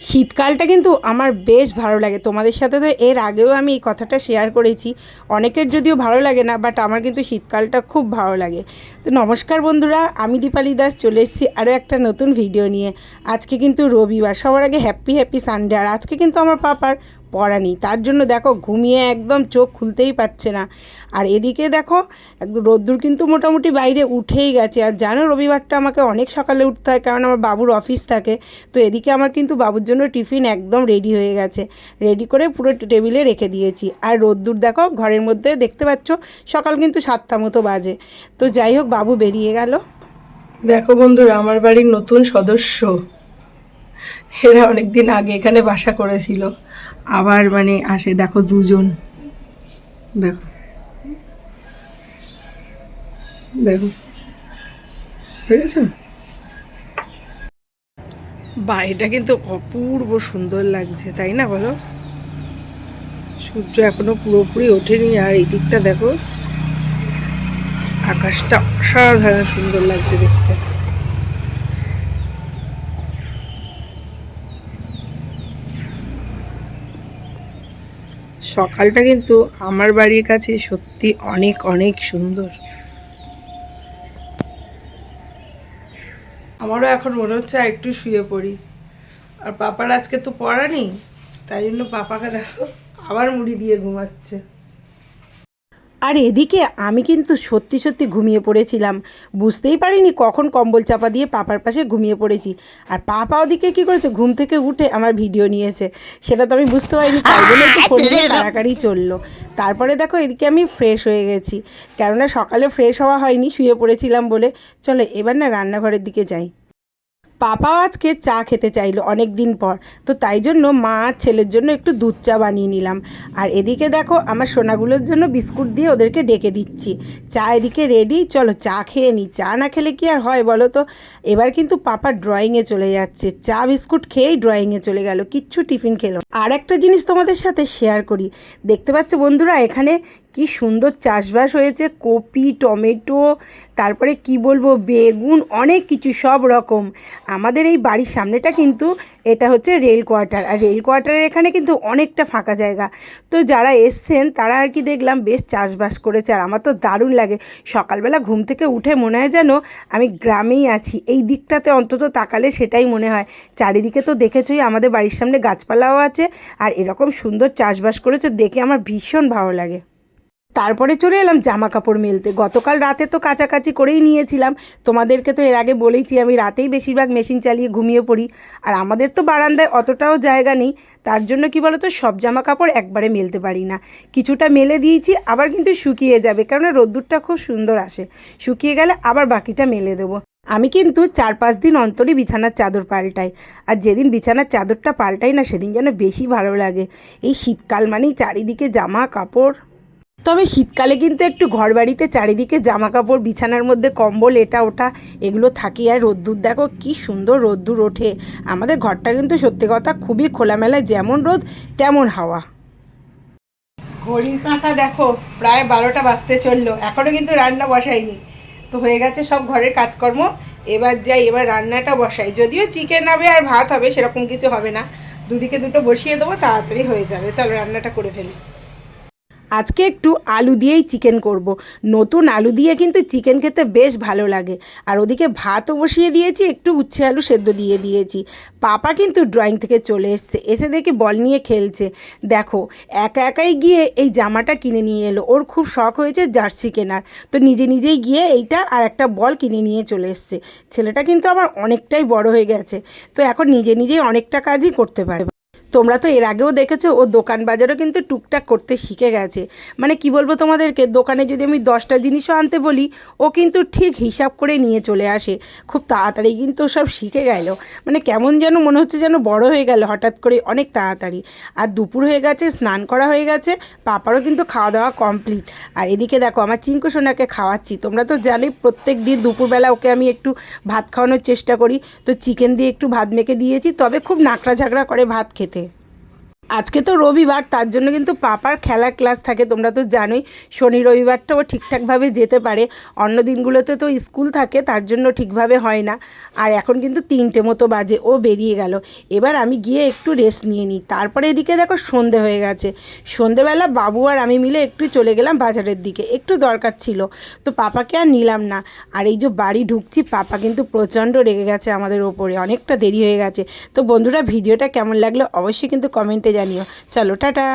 শীতকালটা কিন্তু আমার বেশ ভালো লাগে। তোমাদের সাথে তো এর আগেও আমি এই কথাটা শেয়ার করেছি। অনেকের যদিও ভালো লাগে না বাট আমার কিন্তু শীতকালটা খুব ভালো লাগে। তো নমস্কার বন্ধুরা, আমি দীপালি দাস, চলে এসেছি আরও একটা নতুন ভিডিও নিয়ে। আজকে কিন্তু রবিবার, সবার আগে হ্যাপি হ্যাপি সানডে আর আজকে কিন্তু আমার পাপার পড়া নেই। তার জন্য দেখো ঘুমিয়ে একদম চোখ খুলতেই পারছে না। আর এদিকে দেখো, একদম রোদ্দুর কিন্তু মোটামুটি বাইরে উঠেই গেছে। আর জানো রবিবারটা আমাকে অনেক সকালে উঠতে হয়, কারণ আমার বাবুর অফিস থাকে। তো এদিকে আমার কিন্তু বাবুর জন্য টিফিন একদম রেডি হয়ে গেছে। রেডি করে পুরো টেবিলে রেখে দিয়েছি। আর রোদ্দুর দেখো, ঘরের মধ্যে দেখতে পাচ্ছ, সকাল কিন্তু সাতটা মতো বাজে। তো যাই হোক, বাবু বেরিয়ে গেল। দেখো বন্ধুরা, আমার বাড়ির নতুন সদস্য। এরা অনেকদিন আগে এখানে বাসা করেছিল। আবার মানে আসে, দেখো দুজন। দেখো। দেখো। বুঝেছ বাড়িটা কিন্তু অপূর্ব সুন্দর লাগছে, তাই না বলো? সূর্য এখনও পুরোপুরি ওঠেনি, আর এই দিকটা দেখো। আকাশটা অসাধারণ সুন্দর লাগছে দেখতে। সকালটা কিন্তু আমার বাড়ির কাছে সত্যি অনেক অনেক সুন্দর। আমারও এখন মনে হচ্ছে আর একটু শুয়ে পড়ি। আর পাপার আজকে তো পড়া নেই, তাই জন্য পাপাকে দেখো, আবার মুড়ি দিয়ে ঘুমাচ্ছে। আর এদিকে আমি কিন্তু সত্যি সত্যি ঘুমিয়ে পড়েছিলাম। বুঝতেই পারিনি কখন কম্বল চাপা দিয়ে পাপার পাশে ঘুমিয়ে পড়েছি। আর পাপা ওদিকে কী করেছে? ঘুম থেকে উঠে আমার ভিডিও নিয়েছে। সেটা তো আমি বুঝতে পারিনি, তাই জন্য একটু ফোন নিয়ে কাড়াকাড়ি চলল। তারপরে দেখো, এদিকে আমি ফ্রেশ হয়ে গেছি। কেননা সকালে ফ্রেশ হওয়া হয়নি, শুয়ে পড়েছিলাম বলে। চলো, এবার না রান্নাঘরের দিকে যাই। পাপাও আজকে চা খেতে চাইলো অনেক দিন পর। তো তাই জন্য মা ছেলের জন্য একটু দুধ চা বানিয়ে নিলাম। আর এদিকে দেখো আমার সোনাগুলোর জন্য বিস্কুট দিয়ে ওদেরকে ডেকে দিচ্ছি। চা এদিকে রেডি চলো চা খেয়ে নিই চা না খেলে কি আর হয় বলো তো? এবার কিন্তু পাপা ড্রয়িংয়ে চলে যাচ্ছে। চা, বিস্কুট খেয়েই ড্রয়িংয়ে চলে গেল। কিচ্ছু টিফিন খেলো আর একটা জিনিস তোমাদের সাথে শেয়ার করি। দেখতে পাচ্ছ বন্ধুরা, এখানে কি সুন্দর চাষবাস হয়েছে। কপি, টমেটো, তারপরে কি বলব, বেগুন, অনেক কিছু সব রকম। আমাদের এই বাড়ির সামনেটা কিন্তু এটা হচ্ছে রেল কোয়ার্টার। আর রেল কোয়ার্টারের এখানে কিন্তু অনেকটা ফাঁকা জায়গা। তো যারা এসছেন, তারা আর কি দেখলাম বেশ চাষবাস করেছে আর আমার তো দারুণ লাগে। সকালবেলা ঘুম থেকে উঠে মনে হয় যেন আমি গ্রামেই আছি। এই দিকটাতে অন্তত তাকালে সেটাই মনে হয়। চারিদিকে তো দেখেছই আমাদের বাড়ির সামনে গাছপালাও আছে আর এরকম সুন্দর চাষবাস করেছে, দেখে আমার ভীষণ ভালো লাগে। তারপরে চলে এলাম জামা কাপড় মেলতে। গতকাল রাতে তো কাছাকাছি করেই নিয়েছিলাম। তোমাদেরকে তো এর আগে বলেইছি, আমি রাতেই বেশিরভাগ মেশিন চালিয়ে ঘুমিয়ে পড়ি। আর আমাদের তো বারান্দায় অতটাও জায়গা নেই, তার জন্য কি বলতো, সব জামা কাপড় একবারে মেলতে পারি না। কিছুটা মেলে দিয়েছি, আবার কিন্তু শুকিয়ে যাবে কারণ রোদ্দুরটা খুব সুন্দর আসে। শুকিয়ে গেলে আবার বাকিটা মেলে দেবো। আমি কিন্তু চার পাঁচ দিন অন্তরই বিছানার চাদর পাল্টাই। আর যেদিন বিছানার চাদরটা পাল্টাই না, সেদিন যেন বেশি ভালো লাগে। এই শীতকাল মানেই চারিদিকে জামা কাপড় তবে শীতকালে কিন্তু একটু ঘর বাড়িতে চারিদিকে জামা কাপড় বিছানার মধ্যে কম্বল, এটা, ওটা, এগুলো থাকি আর রোদ্দুর, দেখো কি সুন্দর রোদ্দুর ওঠে। আমাদের ঘরটা কিন্তু সত্যি কথা খুবই খোলামেলা যেমন রোদ, তেমন হাওয়া। ঘড়ির কাঁটা দেখো, প্রায় বারোটা বাজতে চলল। এখনও কিন্তু রান্না বসাইনি। তো হয়ে গেছে সব ঘরের কাজকর্ম। এবার যাই, এবার রান্নাটা বসাই। যদিও চিকেন হবে আর ভাত হবে, সেরকম কিছু হবে না। দুদিকে দুটো বসিয়ে দেবো, তাড়াতাড়ি হয়ে যাবে। চলো, রান্নাটা করে ফেলি। আজকে একটু আলু দিয়েই চিকেন করব। নতুন আলু দিয়ে কিন্তু চিকেন খেতে বেশ ভালো লাগে। আর ওদিকে ভাতও বসিয়ে দিয়েছি, একটু উচ্ছে আলু সেদ্ধ দিয়ে দিয়েছি। পাপা কিন্তু ড্রয়িং থেকে চলে এসছে, এসে দেখি বল নিয়ে খেলছে। দেখো, একা একাই গিয়ে এই জামাটা কিনে নিয়ে এলো। ওর খুব শখ হয়েছে জার্সি কেনার। তো নিজে নিজেই গিয়ে এইটা আর একটা বল কিনে নিয়ে চলে এসছে। ছেলেটা কিন্তু আমার অনেকটাই বড় হয়ে গেছে। তো এখন নিজে নিজেই অনেকটা কাজই করতে পারে তোমরা তো এর আগেও দেখেছ, ও দোকান বাজারও কিন্তু টুকটাক করতে শিখে গেছে। মানে কি বলব তোমাদেরকে, দোকানে যদি আমি দশটা জিনিসও আনতে বলি, ও কিন্তু ঠিক হিসাব করে নিয়ে চলে আসে। খুব তাড়াতাড়ি কিন্তু সব শিখে গেল। মানে কেমন যেন মনে হচ্ছে যেন বড় হয়ে গেল হঠাৎ করে অনেক তাড়াতাড়ি। আর দুপুর হয়ে গেছে, স্নান করা হয়ে গেছে, পাপারও কিন্তু খাওয়া দাওয়া কমপ্লিট। আর এদিকে দেখো, আমার চিঙ্কু সোনাকে খাওয়াচ্ছি। তোমরা তো জানোই, প্রত্যেক দিন দুপুরবেলা ওকে আমি একটু ভাত খাওয়ানোর চেষ্টা করি। তো চিকেন দিয়ে একটু ভাত মেখে দিয়েছি, তবে খুব নাকড়া ঝাঁকড়া করে ভাত খেতে। আজকে তো রবিবার, তার জন্য কিন্তু পাপার খেলার ক্লাস থাকে, তোমরা তো জানোই। শনি রবিবারটা ও ঠিকঠাকভাবে যেতে পারে। অন্য দিনগুলোতে তো স্কুল থাকে, তার জন্য ঠিকভাবে হয় না। আর এখন কিন্তু তিনটে মতো বাজে, ও বেরিয়ে গেল। এবার আমি গিয়ে একটু রেস্ট নিয়ে নিই। তারপরে এদিকে দেখো সন্ধে হয়ে গেছে। সন্ধেবেলা বাবু আর আমি মিলে একটু চলে গেলাম বাজারের দিকে। একটু দরকার ছিল। তো পাপাকে আর নিলাম না। আর এই যে বাড়ি ঢুকছি, পাপা কিন্তু প্রচণ্ড রেগে গেছে আমাদের ওপরে। অনেকটা দেরি হয়ে গেছে। তো বন্ধুরা, ভিডিওটা কেমন লাগল অবশ্যই কিন্তু কমেন্টে জানিও। চলো টাটা।